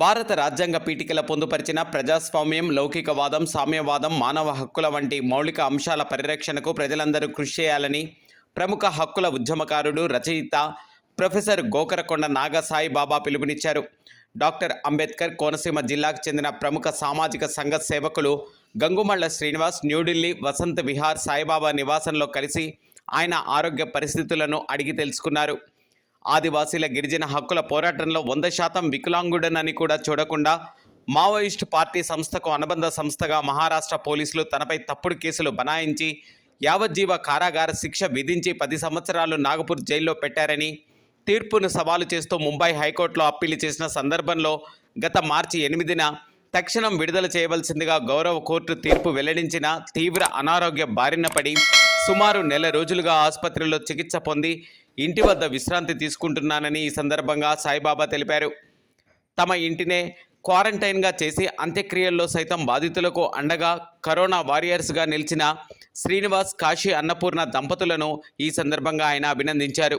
భారత రాజ్యాంగ పీఠికల పొందుపరిచిన ప్రజాస్వామ్యం లౌకికవాదం సామ్యవాదం మానవ హక్కుల వంటి మౌలిక అంశాల పరిరక్షణకు ప్రజలందరూ కృషి చేయాలని ప్రముఖ హక్కుల ఉద్యమకారుడు రచయిత ప్రొఫెసర్ గోకరకొండ నాగ సాయిబాబా పిలుపునిచ్చారు. డాక్టర్ అంబేద్కర్ కోనసీమ జిల్లాకు చెందిన ప్రముఖ సామాజిక సంఘ సేవకులు గంగుమళ్ళ శ్రీనివాస్ న్యూఢిల్లీ వసంత్ విహార్ సాయిబాబా నివాసంలో కలిసి ఆయన ఆరోగ్య పరిస్థితులను అడిగి తెలుసుకున్నారు. ఆదివాసీల గిరిజన హక్కుల పోరాటంలో వంద శాతం వికలాంగుడనని కూడా చూడకుండా మావోయిస్టు పార్టీ సంస్థకు అనుబంధ సంస్థగా మహారాష్ట్ర పోలీసులు తనపై తప్పుడు కేసులు బనాయించి యావజ్జీవ కారాగార శిక్ష విధించి పది సంవత్సరాలు నాగపూర్ జైల్లో పెట్టారని తీర్పును సవాలు చేస్తూ ముంబై హైకోర్టులో అప్పీలు చేసిన సందర్భంలో గత మార్చి ఎనిమిదిన తక్షణం విడుదల చేయవలసిందిగా గౌరవ కోర్టు తీర్పు వెల్లడించిన తీవ్ర అనారోగ్య బారిన పడి సుమారు నెల రోజులుగా ఆసుపత్రిలో చికిత్స పొంది ఇంటి వద్ద విశ్రాంతి తీసుకుంటున్నానని ఈ సందర్భంగా సాయిబాబా తెలిపారు. తమ ఇంటినే క్వారంటైన్గా చేసి అంత్యక్రియల్లో సైతం బాధితులకు అండగా కరోనా వారియర్స్గా నిలిచిన శ్రీనివాస్ కాశీ అన్నపూర్ణ దంపతులను ఈ సందర్భంగా ఆయన అభినందించారు.